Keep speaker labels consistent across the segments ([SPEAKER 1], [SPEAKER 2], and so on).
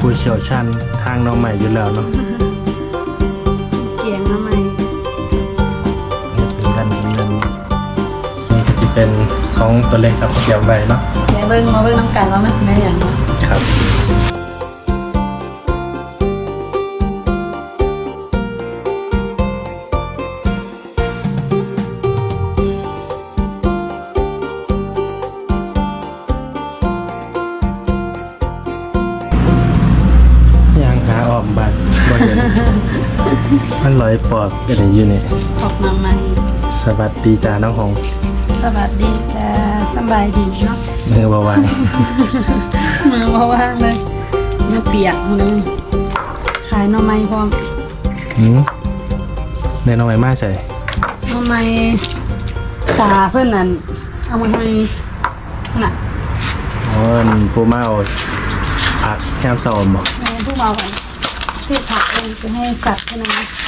[SPEAKER 1] ผู้เชี่ยวชาญทางน้องใหม่อยู่แล้วเนาะ
[SPEAKER 2] เกียงทำไม
[SPEAKER 1] เป็นกันเป็นเงินนี่ก็จะเป็นของตัวเล็กครับเกี่ยวไว้เนาะ
[SPEAKER 2] ยายเบิ้งมาเบิ้งน้ำกันว่ามันสิแม่นอย่างเนาะ
[SPEAKER 1] ครับ อยปอดกันอยู่นี่
[SPEAKER 2] ออกมาใหม่
[SPEAKER 1] สวัสดีจ้าน้องหง
[SPEAKER 2] สวัสดีจ้าสบายดีเนาะ
[SPEAKER 1] มือเบาหวาน
[SPEAKER 2] มือมาว่างเลยมือเปียกมือขายหน่อไม้พร้อม
[SPEAKER 1] หืมในน้องใหม่มาใส่
[SPEAKER 2] หน่อไม้ตาเพื่อนนั่นเอามาให้น่ะ
[SPEAKER 1] อ๋อปูมาเอาผักแคมซอมบอก
[SPEAKER 2] แม่ผู้เมาไปที่ผักเองจะให้สัตว์เท่านั้นนะ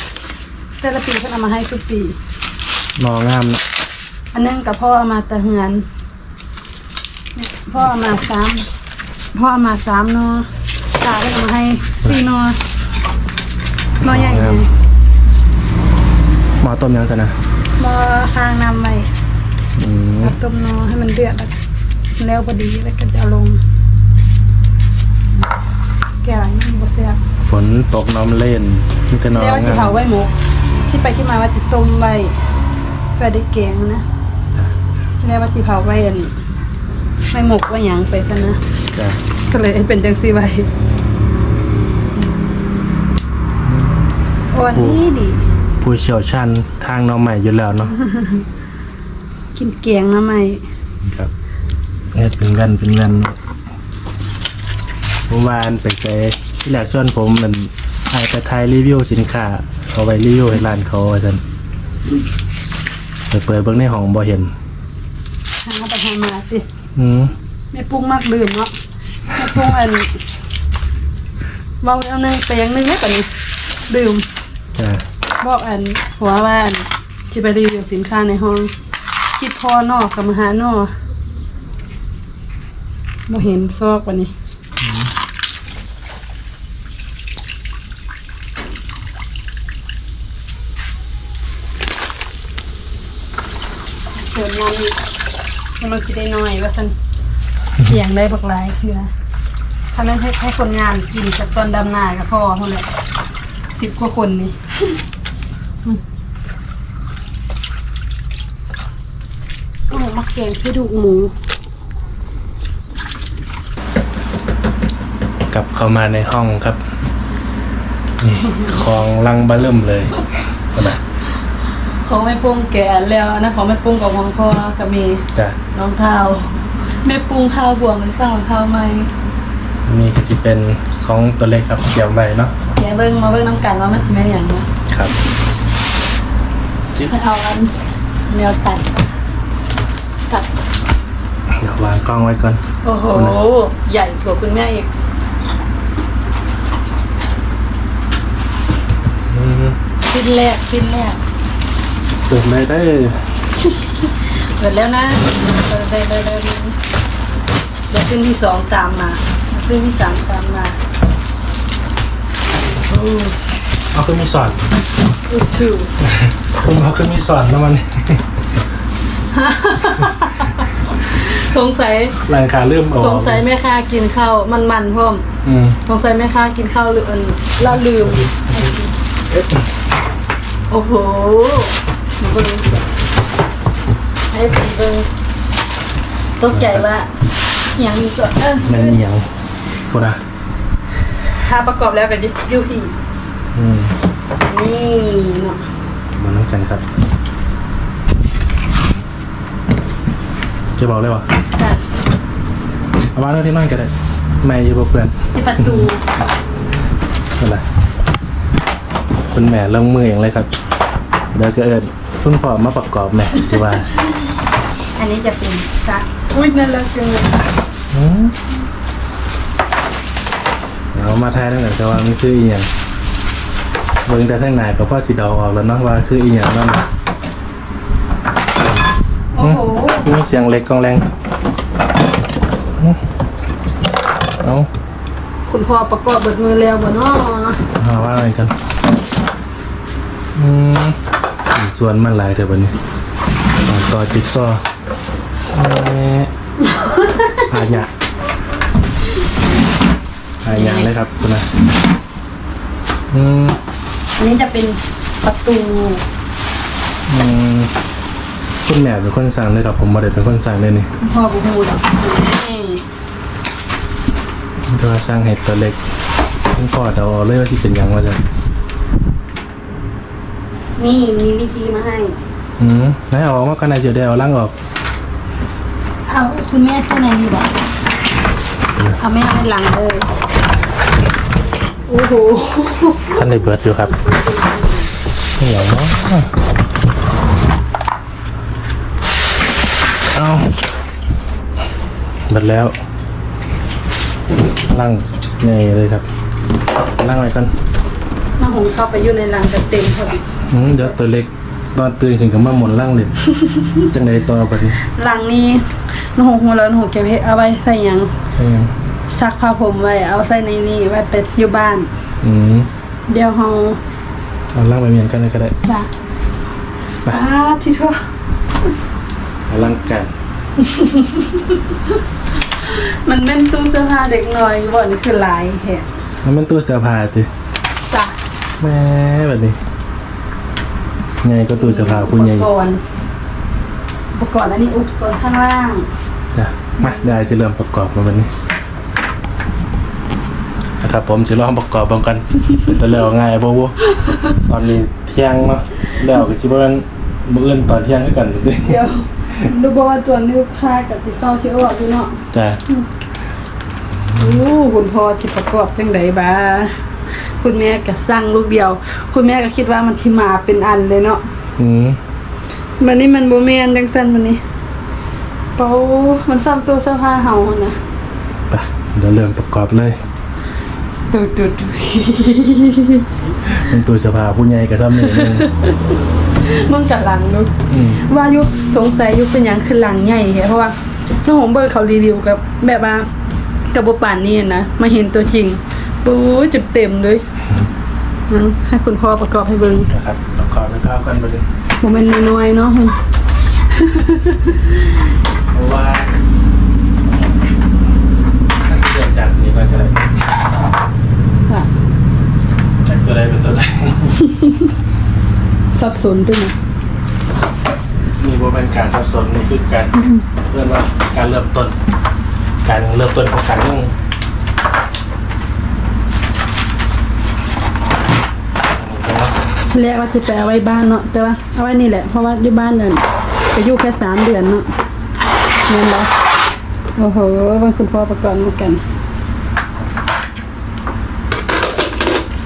[SPEAKER 2] แต่ละปีเพื่อนเอามาให้ทุกปี
[SPEAKER 1] นองามนะ
[SPEAKER 2] อันนึงกับพ่อเอามาแตะเหือนเนี่ยพ่อเอามาสามพ่อเอามาสามเนอตาเพื่อนเอามาให้สี่เนอนอใหญ่ไง
[SPEAKER 1] หมอต้มยังสนะ
[SPEAKER 2] มอคางนำไป
[SPEAKER 1] อืม
[SPEAKER 2] เอาต้มนอให้มันเดือดแล้วแล้วพอดีแล้วก็จะเอาลง แก่นี่มันบดแซ่บ
[SPEAKER 1] ฝนตกน้ำเล่นมีแต่นอง
[SPEAKER 2] แล้วว่าจะ
[SPEAKER 1] งาม
[SPEAKER 2] เผาไว้หมู ที่ไปที่มาว่าจะต้มไว้เพื่อได้แกงนะแล้วว่าจะเผาไว้อันไม่หมกว่าหยังไปซะนะ
[SPEAKER 1] จ้ะ
[SPEAKER 2] ก็เลยเป็นจังซีไว้โอ้อันนี้ดี
[SPEAKER 1] ผู้เชี่ยวชาญทางน้องใหม่อยู่แล้วเนาะ
[SPEAKER 2] กินเกียงนะไม่
[SPEAKER 1] ครับเนี่ยเป็นกันเป็นกันเมื่อวานไปใส่ที่แหลกส่วนผมมันถ่ายไปถ่ายรีวิวสินค้า เอาไปรีวิวให้ร้านเขาอาจารย์ไปเปิดเบิ่งในห้องบ่เห็น
[SPEAKER 2] หาไปหามาสิ
[SPEAKER 1] อืม
[SPEAKER 2] แม่ปรุงมากดื่มเนาะแม่ปรุงอันเบาแล้วนึงไปยังนึงแล้วกว่านี้ดื่ม
[SPEAKER 1] จ้ะ
[SPEAKER 2] บอกอันหัวว่าอันที่ไปรีวิวสินค้าในห้องคิดพอนอกกับมหานอกบ่เห็นซอกกว่านี้ เดินงานอีกมันคิดได้น้อยว่าสันเสียงได้บักหลายคือถ้าไม่ให้ให้คนงานกินจากตอนดำนากับพ่อเท่านั้นสิบกว่าคนนี่โอ้มักแกงที่ดูกหมู
[SPEAKER 1] กลับเข้ามาในห้องครับนี่ของลังบะเริ่มเลย
[SPEAKER 2] ของแม่ปุ้งแก่แล้วนะของแม่ปุ้งกับของพ่อกับมี
[SPEAKER 1] จ้ะ
[SPEAKER 2] รองเท้าแม่ปุ้งเท้าบวงเลยสร้างรองเท้าใหม่
[SPEAKER 1] นี่ก็จะเป็นของตัวเล็กครับเกี่ยวไว้เนาะ
[SPEAKER 2] แกเบิ้งมาเบิ้งน้ำกันว่ามันสิแม่นอย่างเนาะ
[SPEAKER 1] ครับจิ๊บ
[SPEAKER 2] ให้เอาอันแนวตัดตัด
[SPEAKER 1] เดี๋ยววางกล้องไว้ก่อน
[SPEAKER 2] โอ้โหใหญ่กว่าคุณแม่อีก
[SPEAKER 1] อืม
[SPEAKER 2] ชิ้นแรกชิ้นแรก
[SPEAKER 1] เปิดเลยได้
[SPEAKER 2] เปิดแล้วนะเปิดเลยเลยเลยเลยเดี๋ยวชิ้นที่สองตามมาชิ้นที่สามตามมาโอ้
[SPEAKER 1] เอาขึ้นมีสอน
[SPEAKER 2] อุสู
[SPEAKER 1] ผมเอาขึ้นมีสอนแล้วมัน
[SPEAKER 2] สงสัย
[SPEAKER 1] หลังคาเริ่มออก
[SPEAKER 2] สงสัยแม่ค้ากินข้าวมันมันๆพ่อม
[SPEAKER 1] อืม
[SPEAKER 2] สงสัยแม่ค้ากินข้าวหรืออันแล้วลืม
[SPEAKER 1] เอ๊ะ
[SPEAKER 2] โอ้โหหนู เบิ้งให้เป็นเบิ้งตกใจว่าอย่างนี้ก็เออ
[SPEAKER 1] มันเหนียวพูดนะ
[SPEAKER 2] ถ้าประกอบแล้วกันดิยูพี
[SPEAKER 1] อืม
[SPEAKER 2] นี่เนาะ
[SPEAKER 1] มาน้ำกันครับ จะบอกเลยวะ
[SPEAKER 2] จัด
[SPEAKER 1] เอาวางไว้ที่นั่นก็ได้ ไม่อยู่บ่เพื่อน
[SPEAKER 2] ที่ประตู
[SPEAKER 1] นั่นแหละคุณแม่ลงมืออย่างเลยครับเดี๋ยวจะเอิญ คุณพ่อมาประกอบแม่ดีว่า
[SPEAKER 2] อันนี้จะเป็นซักอุ้ยนั่นแล้วจังเลย
[SPEAKER 1] อืมเดี๋ยวมาทายตั้งแต่จะว่ามันคืออีหยังเบิ่งแต่ข้างในก็พอสิเดาออกแล้วเนาะว่าคืออีหยังนั่นน่ะ
[SPEAKER 2] โอ้โห
[SPEAKER 1] มีเสียงเล็กกองแรงอืมเอาค
[SPEAKER 2] คุณพ่อประกอบเบิดมือแล้วบ่เนาะ
[SPEAKER 1] เอาว่าอะไรกันอืม ส่วนมันหลายเถอะบันนี้ต่อต่อจิ๊กซอว์เอ๊ะอาญะอาญะเลยครับคุณนะอืม
[SPEAKER 2] อันนี้จะเป็นประตู
[SPEAKER 1] อืมคุณแม่เป็นคนสั่งเลยครับผมมาเด็เป็นคนสั่งเลยนี่
[SPEAKER 2] คุณพ่อบุฮูดอกนี่
[SPEAKER 1] ถ้าว่าสร้างเห็ดตัวเล็กคุณพ่อเดาเอาเลยว่าที่เป็นหยังว่าจะ
[SPEAKER 2] นี่มีวิธีมาให้
[SPEAKER 1] อืมไหนเอาออกมากันไหนจะได้เอาล่างออก
[SPEAKER 2] เอาคุณแม่ที่ไหนดีบ่เอาแม่ให้หลังเลยโอ้โห
[SPEAKER 1] ท่านได้เบิดอยู่ครับนี่เหรอเนาะเอาเบิดแล้วล่างใหญ่เลยครับล่างไว้กัน
[SPEAKER 2] น้าหงเข้าไปอยู่ในหลังจะเต็มพอดี
[SPEAKER 1] อืมเดี๋ยวตัวเล็กตอนตื่นขึ้นกับมาหมุนล่างเลยจังไดต่อไปดิ
[SPEAKER 2] หลังนี้น้าหงหัวแล้วน้าหงเก็บให้เอาไว้ใส่หยัง
[SPEAKER 1] เออ
[SPEAKER 2] ซักผ้าผมไว้เอาใส่ในนี้ไว้ไปอยู่บ้าน
[SPEAKER 1] อืม
[SPEAKER 2] เดี๋ยวเฮา
[SPEAKER 1] เอาล่างไปเมียนกันเลยก็ได้
[SPEAKER 2] จ้ะ
[SPEAKER 1] ไป
[SPEAKER 2] ป้าดพี่ทั่ว
[SPEAKER 1] เอาล่างกัน
[SPEAKER 2] มันเป็นตู้เสื้อผ้าเด็กน้อยบ่นี่คือหลายแฮะ
[SPEAKER 1] แล้วมันตู้เสื้อผ้าติ
[SPEAKER 2] จ้ะ
[SPEAKER 1] แม่แบบนี้ใหญ่ก็ตู้เสื้อผ้าคุณใหญ่
[SPEAKER 2] อุปกรณ์อุปกรณ์อันนี้อุปกรณ์ข้างล่าง
[SPEAKER 1] จ้ะมาได้สิเริ่มประกอบมาแบบนี้นะครับผมสิลองประกอบบางกันเป็นตัวเร็วง่ายบ่วูตอนนี้เที่ยงเนาะแล้วก็คิดว่ามันมื้ออื่นตอนเที่ยงคือกันเด้
[SPEAKER 2] เดี๋ยวดูบอกว่าตัวนิ้วค่ากับที่เข้าเชื่อว่าพี่เนาะ
[SPEAKER 1] จ้ะ
[SPEAKER 2] โอ้คุณพ่อที่ประกอบจังไดบ้า คุณแม่ก็สร้างลูกเดียว คุณแม่ก็คิดว่ามันที่มาเป็นอันเลยเนาะ
[SPEAKER 1] อืม
[SPEAKER 2] มันนี่มันโบแมนจังซั่นมันนี่เป้ามันซ้ำตัวเสื้อผ้าเฮาหั่นนะ
[SPEAKER 1] ไปเดี๋ยวเริ่มประกอบเลย
[SPEAKER 2] ดูดูดู
[SPEAKER 1] เป็นตู้เสื้อผ้าผู้ใหญ่ก็ซ้ำนี่นึง
[SPEAKER 2] มึงกับหลังดู
[SPEAKER 1] อืม
[SPEAKER 2] ว่ายุสงสัยยุเป็นหยังคือหลังใหญ่แฮะเพราะว่าน้องหงเบิร์เขารีวิวกับแบบว่ากับบ่ป่านนี้นะมาเห็นตัวจริง ปูจุดเต็มเลยงั้นให้คุณพ่อประกอบให้เบิ่ง
[SPEAKER 1] นะครับประกอบไปเข้ากันไปเลย
[SPEAKER 2] โมเมนต์น้อยๆเนาะ
[SPEAKER 1] เพราะว่าถ้าสิเริ่มจากนี้มันจะได้
[SPEAKER 2] ค่ะ
[SPEAKER 1] จากตัวใดเป็นตัวใด
[SPEAKER 2] สับสนด้วยนะ
[SPEAKER 1] นี่ว่าเป็นการสับสนนี่คือการเรียกว่าการเริ่มต้น การเริ่มต้นของการนุ่ง
[SPEAKER 2] แรกว่าจะไปเอาไว้บ้านเนาะแต่ว่าเอาไว้นี่แหละเพราะว่าอยู่บ้านนั่นไปอยู่แค่สามเดือนเนาะเงินเหรอโอ้โหบางคุณพ่อประกอบเหมือนกัน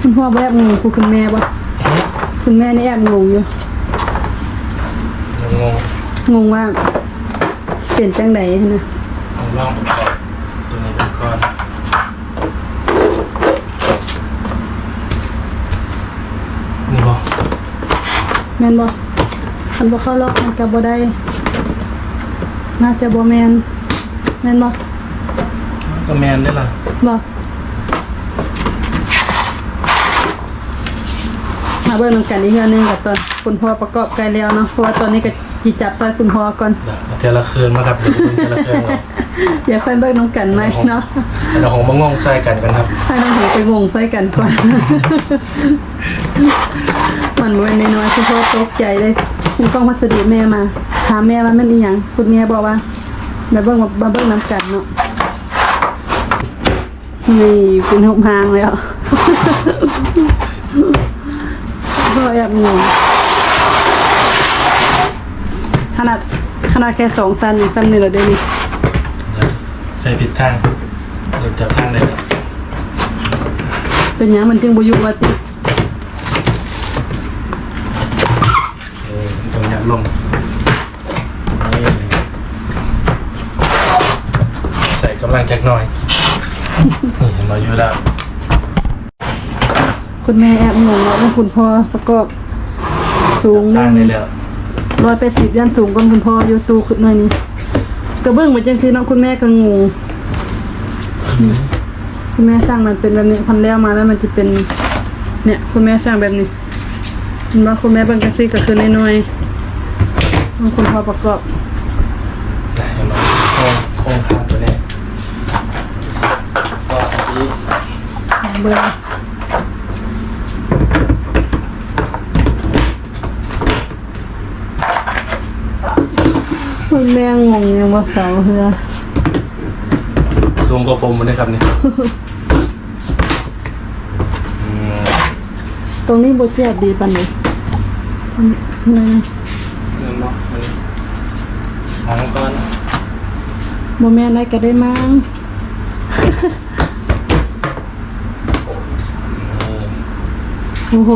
[SPEAKER 2] คุณพ่อแบบงงคุณคุณแม่ปะคุณแม่นี่แอบงงอยู่
[SPEAKER 1] งง
[SPEAKER 2] งงว่าเปลี่ยนจังใดนะ
[SPEAKER 1] ลองลองประกอบตัวนี้เป็นก้อนนี่บอก
[SPEAKER 2] แม่นบ่คันบ่เข้าล็อกมันก็บ่ได้น่าจะบ่แม่นแม่นบ่
[SPEAKER 1] ก็แมนได้ล่ะ
[SPEAKER 2] บ่มาเบิ่งนำกันอีกเทื่อนึงกับตอนคุณพ่อประกอบไกลแล้วเนาะเพราะว่าตอนนี้ก็จิจับซอยคุณพ่อก่อน
[SPEAKER 1] เดี๋ยวเอาเทละเครื่องมาครับเดี๋ยวคุณเทละเครื่องเรา
[SPEAKER 2] อย่าค่อยเบิ่งนำกันไหมเนาะ
[SPEAKER 1] เดี๋ยวผมมางงใส่กันกันครับ
[SPEAKER 2] ให้น้องหูไปงงใส่กันก่อน มันบ่เป็นน้อยๆคุณพ่อตกใจเลยคุณกล้องพัสดุแม่มาถามแม่ว่ามันอีหยังคุณแม่บอกว่ามาเบิ่งมาเบิ่งนำกันเนาะนี่เป็นหุบหางแล้วก็แอบงงขนาดขนาดแค่สองซันยังซันนี่เราได้นี่
[SPEAKER 1] เดี๋ยวใส่ผิดทางเดี๋ยวจับทางได้แล้ว
[SPEAKER 2] เป็นหยังมันจึงบุยุว่าติ
[SPEAKER 1] เออต้องยัดลงนี่ใส่กำลังจักหน่อย นี่เห็นมาอยู่แล้ว
[SPEAKER 2] คุณแม่แอบงงแล้วว่าคุณพ่อประกอบสูง
[SPEAKER 1] ทางได้แล้ว
[SPEAKER 2] ร้อยแปดสิบยันสูงกว่าคุณพ่ออยู่ตูขึ้นหน่อยนี่ กระเบื้องเหมือนจังคือน้องคุณแม่ก็งงคุณแม่สร้างมันเป็นแบบนี้พันแล้วมาแล้วมันจะเป็น เนี่ยคุณแม่สร้างแบบนี้เห็นว่าคุณแม่เป็นกระซิก็คือน้อยๆบางคนพอประกอบ
[SPEAKER 1] ไหนเห็นไหมโครงโครงขาดตัวนี้ก็อันนี้
[SPEAKER 2] เบอร์ คุณแม่งงยังว่าเสาเฮือ
[SPEAKER 1] ทรงกระผมมันนะครับนี่อืม
[SPEAKER 2] ตรงนี้โบเจ็บดีปันเลยตรงนี้ที่ไหน
[SPEAKER 1] เงินเนาะมันหางก่อน
[SPEAKER 2] โมแม่นได้ก็ได้มั้ง
[SPEAKER 1] นี่
[SPEAKER 2] โอ้โห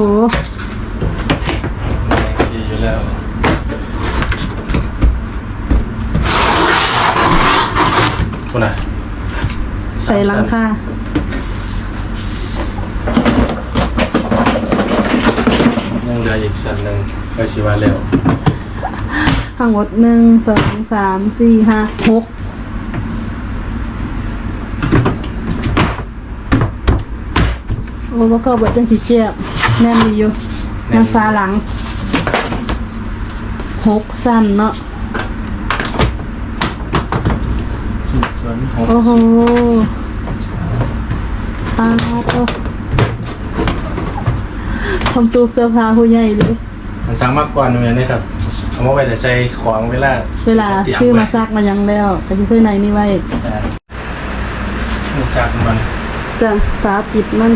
[SPEAKER 1] แรงดีอยู่แล้ว คุณน่ะ
[SPEAKER 2] ใส่หลังคา
[SPEAKER 1] ยังเหลืออีกสันหนึ่งก็ชิว่าเร็ว
[SPEAKER 2] ทั้งหมดหนึ่งสองสามสี่ห้าหกโอ้แล้วก็เบิดจังสีเจียบแน่นดีอยู่หน้าฟ้าหลังหกสั้นเนาะ
[SPEAKER 1] ส่ว นหก
[SPEAKER 2] โอ้โหปาดโอ้ทำตู้เสื้อผ้าผู้ใหญ่เลย
[SPEAKER 1] มันสร้างมากกว่าหนึ่งเลยครับ เอามาไว้แต่ใจของเวลา
[SPEAKER 2] เวลาชื่อมาซักมายังแล้วก็จะซื้อในนี่ไว้
[SPEAKER 1] มันจากมัน
[SPEAKER 2] จะฝาปิดมัน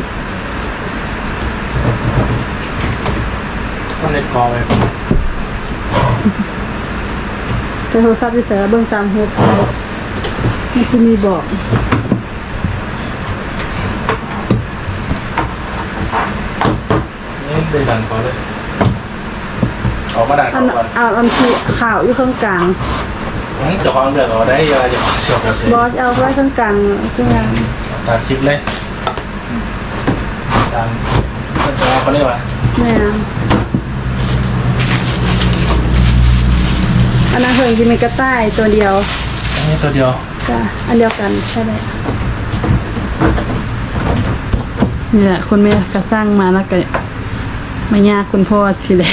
[SPEAKER 1] ก็ในกอไว้
[SPEAKER 2] แต่โทรศัพท์ที่ใส่เบื้องตามเฮด มันจะมีบอก
[SPEAKER 1] นี่ได้ดันเขาเลยออกมาดัน
[SPEAKER 2] อั
[SPEAKER 1] เขา
[SPEAKER 2] น
[SPEAKER 1] ก่อน
[SPEAKER 2] เอาอันที่ข่าวอยู่ข้างกลาง
[SPEAKER 1] อืมเจะความเดือดเอาได้เวลาจะของเชียวแบบนี้
[SPEAKER 2] บอสเอาไว้ข้างกลางจังไง
[SPEAKER 1] ตามคลิปเลยตามก็จะว่าเขาเรียกว่า
[SPEAKER 2] แม่อันนั้นเพิ่งจะมีกระต่ายตัวเดียว
[SPEAKER 1] อันนี้ตัวเดียว
[SPEAKER 2] จ้ะอันเดียวกันใช่ไหมนี่แหละคุณแม่ก็สร้างมาแล้วก็ไม่ยากคุณพ่อสิเลย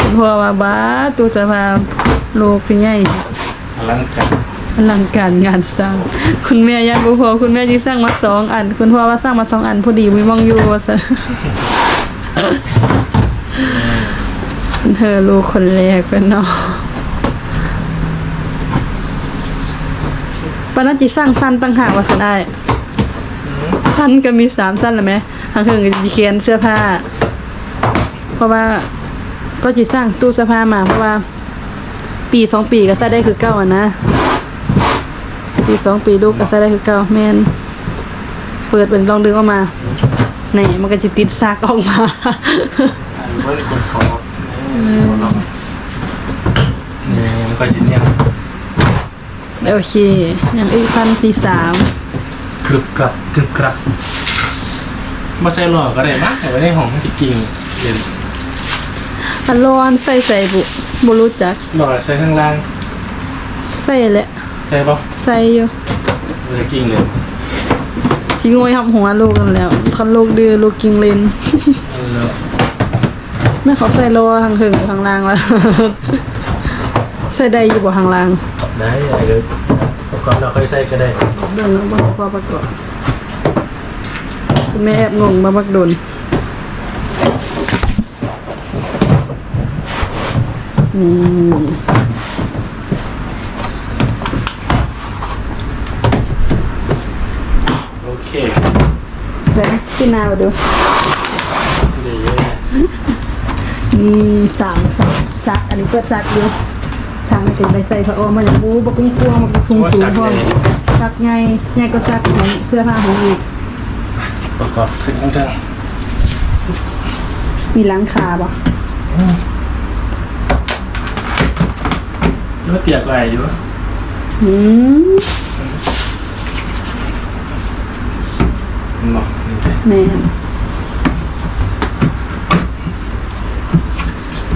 [SPEAKER 2] คุณพ่อมาบ้าตัวสภาลูกสิใหญ่
[SPEAKER 1] หลังจาก
[SPEAKER 2] อลังการงานสร้าง คุณแม่ยังบ่พอคุณแม่ที่สร้างมาสองอัน คุณพ่อว่าสร้างมาสองอันพอดีวิมองอยู่ว่าซะเธอลูกคนแรกเป็นเนาะ ปานาจิสร้างสั้นตั้งหากว่าสันได้สั้นก็มีสามสั้นแล้วไหมทางเทิงก็จะเขียนเสื้อผ้า เพราะว่าก็จิสร้างตู้เสื้อผ้ามาเพราะว่า ปีสองปีก็ใส่ได้คือเก้าอะนะ ปีสองปีลูกก็ใส่ได้คือเก้าแม่นเปิดเป็นลองดึงออกมาไหนมันก็จะติดซากออกมา
[SPEAKER 1] อันนี้ก็กดเขานี่กดลองนี่มันก็ชิ้นเนี่ย
[SPEAKER 2] โอเคอย่างอีกพันสี่สาม
[SPEAKER 1] กรึบกรับกรึบกรับมาใส่หลอกก็ได้มากแต่ว่าในห้องจริงๆเด่น
[SPEAKER 2] อันร้อนใส่ใส่บุบุรู้จัก
[SPEAKER 1] หลอกใส่ข้างล่าง
[SPEAKER 2] ใส่แหละ
[SPEAKER 1] ใช่ปะ
[SPEAKER 2] ใส่อยู่
[SPEAKER 1] เวลากิ้งเลย
[SPEAKER 2] พี่งวยทำหัวลูกกันแล้วคันลูกดื้อลูกกิงเลน
[SPEAKER 1] เออ
[SPEAKER 2] แม่เขาใส่โลทางถึงทางล่างแล้ว ใส่ได้อยู่บ่ทางล่าง
[SPEAKER 1] ได้อะไรเลยประกอบเราค่อยใส่ก็ได้
[SPEAKER 2] เดินแล้วบ่พอประกอบคุณแม่แอบงงมาบักโดนนี่
[SPEAKER 1] โอเค
[SPEAKER 2] แล้วพี่นามาดู
[SPEAKER 1] ดีเยอะ
[SPEAKER 2] มีสามสักซัก อันนี้เปิดซักอยู่ ซักไม่ถึงไปใส่พระโอมาอย่างบูบกุ้งพวงมันสูงสูงพอซักไงไงก็ซักของเสื้อผ้าของอีก
[SPEAKER 1] ประกอบขึ้นข้างทาง
[SPEAKER 2] มีหล้างคาบ่
[SPEAKER 1] แล้วเตียกอะไรอยู่
[SPEAKER 2] อืม
[SPEAKER 1] มันบอกนี่ไง
[SPEAKER 2] แม่น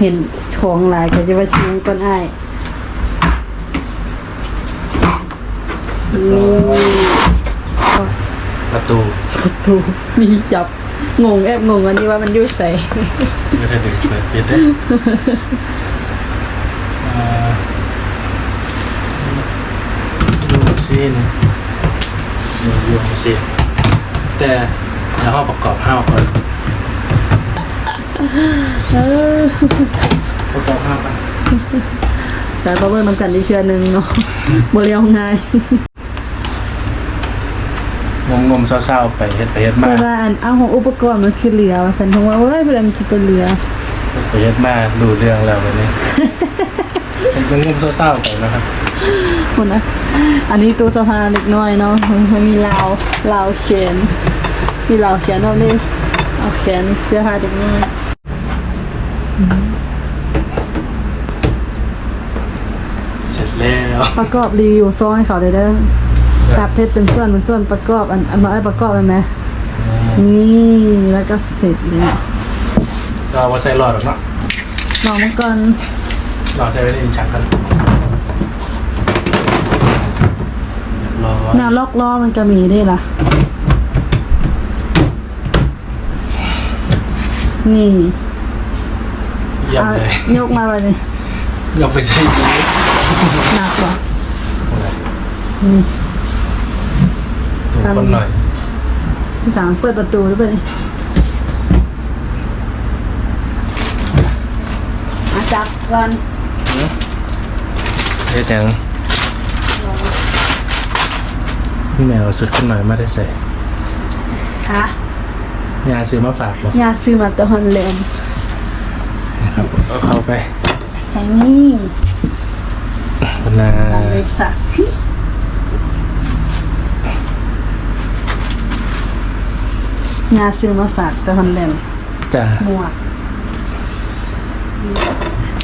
[SPEAKER 2] เห็นของหลายก็จะว่าชิงก้นอ้าย
[SPEAKER 1] ประตู
[SPEAKER 2] ถูกมีจับงงแอบงงอันนี้ว่ามันอยุ่ใส่
[SPEAKER 1] ไม่ใช่ดึงเปิดปิดได้อ่าดูซินะดูดูสิแต่ในห้องประกอบห้าวก่อน
[SPEAKER 2] เออ
[SPEAKER 1] ประกอบห้าวกัน
[SPEAKER 2] แต่ก็เบิ่งนำกันอีกเทื่อหนึงเนาะบ่เรียวง่าย
[SPEAKER 1] งมงมๆเศร้าๆไปเฮ็ดไปเฮ็ด
[SPEAKER 2] เพ
[SPEAKER 1] มา
[SPEAKER 2] ราะว่าอันเอาของอุปกรณ์มันคือเหลือว่าฉันคงว่าเอ้ยเพื่อนมันคิดเป็นเหลือ
[SPEAKER 1] ไปเฮ็ดมาดูเรื่องแล้ววันนี้ เป็นงมๆเศร้าๆไปนะครับ
[SPEAKER 2] คนนะอันนี้ตัวสะพานเล็กน้อยเนาะมันมีราวราวเขนมีราวเขนเอานี่เอาแขนเสื้อผ้าเด็กน้อย
[SPEAKER 1] เสร็จแล้ว
[SPEAKER 2] ประกอบรีวิวซองให้เขาได้เด้อ ตับเพชรเป็นส่วนเป็นส่วนประกอบอันอันน้อยประกอบเลยไหมนี่แล้วก็เสร็จเลย
[SPEAKER 1] เราเอาไว้ใส่หลอดหรอกเนาะ
[SPEAKER 2] ลองมาก่อน
[SPEAKER 1] หลอดใส่ไว้ในลิ้นชักกันเรียบร้อย
[SPEAKER 2] แนวล็อกล้อมันก็มีได้วยล่ะ นี่
[SPEAKER 1] เยี่ยม
[SPEAKER 2] เอา
[SPEAKER 1] เลย
[SPEAKER 2] ยกมาไปเลย
[SPEAKER 1] ยกไปใส่ดี
[SPEAKER 2] หนักเหรอนี่
[SPEAKER 1] ถูกคนหน่อย
[SPEAKER 2] พี่สามเปิดประตูหรือเปล่าเนี่ยอาจับก่อน
[SPEAKER 1] เฮ็ดยังแมวสุดคนหน่อยไม่ได้ใส่
[SPEAKER 2] ค่ะ
[SPEAKER 1] ยาซื้อมาฝากบอก
[SPEAKER 2] อยากซื้อมาแตะฮอนแลนด์
[SPEAKER 1] นะครับเอาเข้าไป
[SPEAKER 2] ใส่นี่
[SPEAKER 1] คนนา
[SPEAKER 2] ของบริษัท ยาซื้อมาฝากแตะฮอนแลนด์
[SPEAKER 1] จ้า
[SPEAKER 2] หมวก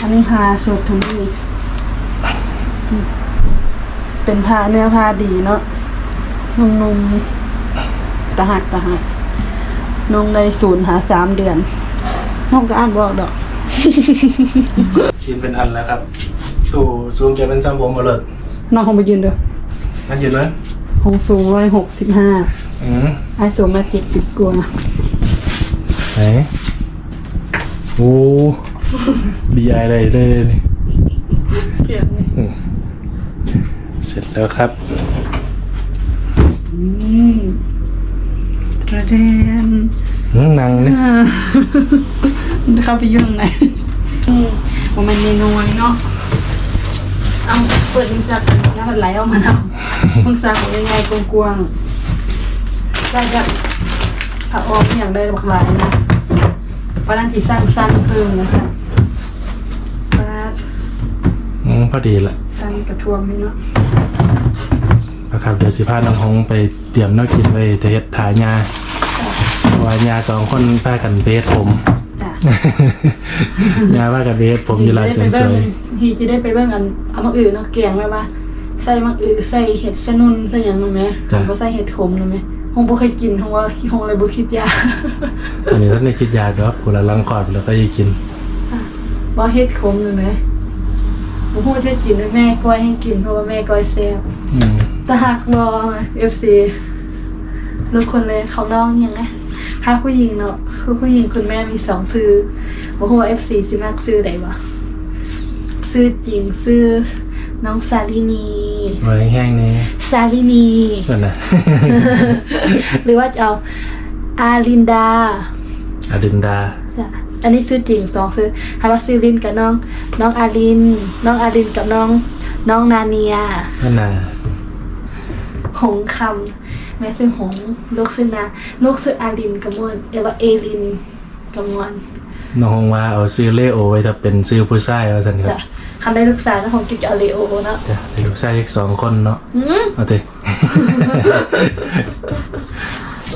[SPEAKER 2] อันนี้พาสูตรทุนนี่เป็นผ้าเนื้อผ้าดีเนาะนุ่มๆตะหักตะหักนุ่งในศูนย์หาสามเดือนน้องก็อ่านบอกดอก
[SPEAKER 1] ชิ้นเป็นอันแล้วครับ ตู่ซูมจะเป็นซ้ำผมหมดเลย
[SPEAKER 2] น้องคงไปยืนเด้อ
[SPEAKER 1] มันยืนไห ม
[SPEAKER 2] คงสูงร้อยหกสิบห้า
[SPEAKER 1] อืม
[SPEAKER 2] ไอ้สูงมาเจ็ดสิบกว่า
[SPEAKER 1] ไหนโอ้ดีไอเลยได้เลยนี่
[SPEAKER 2] เขียนนี่
[SPEAKER 1] อืมเสร็จแล้วครับ
[SPEAKER 2] อืมตระเดน
[SPEAKER 1] อืมนังนี่
[SPEAKER 2] อ่าเข้าไปยุ่งไหนนี่ผมมันเมนูนี้เนาะเอาเปิดลิ้นจับน้ำมันไหลออกมาเนาะ มึงสั่งยังไงกวงๆได้จากผักออมอย่างได้บักหลายนะปลาดันจีสั่งสั้นเพิ่มนะคะปลา
[SPEAKER 1] อืมพอดีละ
[SPEAKER 2] สั้นกระทวมนี่เนาะ
[SPEAKER 1] นะครับเดี๋ยวสิพาน้องฮงไปเตรียมแนอกกินไว้จะเฮ็ดถายาเพราะว่ายาสองคนพากันเบสผม
[SPEAKER 2] จ้ะ
[SPEAKER 1] ยาพากันเบสผมอยู่ร้านเสริมสวย
[SPEAKER 2] ฮีจะได้ไปเบิ่งอันเอามะอื่นเนาะแกงไว้ว่า ใส่มะอื่นใส่เห็ดสนุนใส่หยังรู้ไหมผมก็ใส่เห็ดขมรู้ไหมผมบ่เคยกินผมว่าผมเลยบ่คิดยาก
[SPEAKER 1] ตอนนี้ท่านได้คิดยาดอกกูละลังคอดแล้วก็ยีกิน
[SPEAKER 2] บ่เฮ็ดขมรู้ไหมผมพูดเฮ็ดกินแม่ก้อยให้กินเพราะว่าแม่ก้อยแซ่บ
[SPEAKER 1] อืม
[SPEAKER 2] แต่หากบ่ FC ลูกคนเลยเขาน้องยังไงถ้าผู้หญิงเนาะคือผู้หญิงคุณแม่มีสองชื่อบ่ฮู้ว่า FC สิมักชื่อใดบ่ชื่อจริงชื่อ น้องซาลินี
[SPEAKER 1] ไว้แห้งๆนี้
[SPEAKER 2] ซาลินี
[SPEAKER 1] ก่อนนะ
[SPEAKER 2] หรือว่าจะเอาอารินดา
[SPEAKER 1] อดินดา
[SPEAKER 2] จ้ะอันนี้ชื่อจริงสองชื่อฮาว่าชื่อลินกับน้อง น้องอาริน น้องอารินกับน้อง น้องนาเนีย
[SPEAKER 1] ก็นา
[SPEAKER 2] หงคำแม่ชื่อหง ลูกชื่อนา ลูกชื่ออารินกับมวนเรียกว่าเอลินกับมวน
[SPEAKER 1] น้องฮงว่าเอาซื้อเลโอไว้ถ้าเป็นซื้อผู้ชายเอาสันครั
[SPEAKER 2] จ้ะ
[SPEAKER 1] บ
[SPEAKER 2] คันได้ลูกสาวก็คงจะเอาเลโอเนาะ
[SPEAKER 1] จ้ะเป็นลูกชายอีกสองคนเนาะ
[SPEAKER 2] อืม
[SPEAKER 1] เอาเถอะ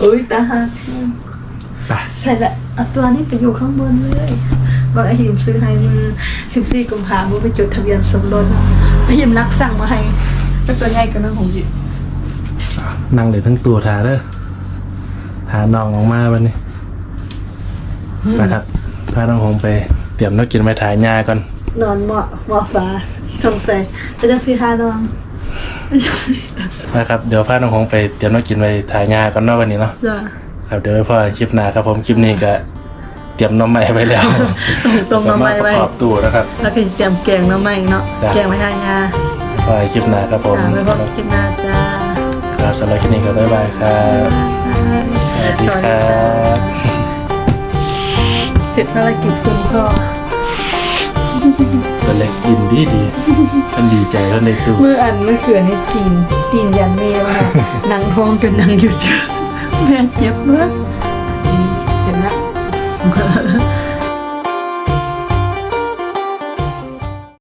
[SPEAKER 2] อุ้ยตาฮะ
[SPEAKER 1] ไป
[SPEAKER 2] ใช่ละเอาตัวนี้ไปอยู่ข้างบนเลยบอกไอหิมซื้อให้มือสิบสี่กุมภาพันธ์ไปจดทะเบียนสมรสไอหิมรักสั่งมาให้เป็นตัวใหญ่กันนะของจิ
[SPEAKER 1] นั่งเลยทั้งตัวทาเด้อทาน้องออกมาวันนี้นะครับ พาน้องฮงไป เตรียมน้องกินไปถ่ายยาก่อน
[SPEAKER 2] นอนเหมาะเหมาะฟ้าสงสัยจะได้ซื้อค่านอน
[SPEAKER 1] นะครับ เดี๋ยวพาน้องหงไปเตรียมน้องกินไปถ่ายงานกันเนาะวันนี้เนาะ
[SPEAKER 2] จ้ะ
[SPEAKER 1] ครับเดี๋ยวไว้พอคลิปหน้าครับผมคลิปนี้ก็เตรียมน้องใหม่ไว้แล้ว
[SPEAKER 2] ตรงน้ำไม้
[SPEAKER 1] จะาป
[SPEAKER 2] ไว้
[SPEAKER 1] ระกอบตู้นะครับ
[SPEAKER 2] แล้วก็เตรียมแกงน้ำไม้เนาะ
[SPEAKER 1] จ้ะ
[SPEAKER 2] แกงไว้ให้ยา
[SPEAKER 1] พอคลิปหน้าครับผม
[SPEAKER 2] จ้าไม่พบคลิปหน้าจ้า
[SPEAKER 1] ครับสำหรับคลิปนี้ก็บ๊ายบายครับสวัสดีครับ
[SPEAKER 2] เสร็จภารกิจคุณพ่อ
[SPEAKER 1] ตัวเล็กอินดีดีมันดีใจเขาในตู้
[SPEAKER 2] เมื่ออันเมื่อคืนนี่ตีนตีนยันเมลนะนางท้องจนนางอยู่เจ็บแม่เจ็บมากเห็นแล้ว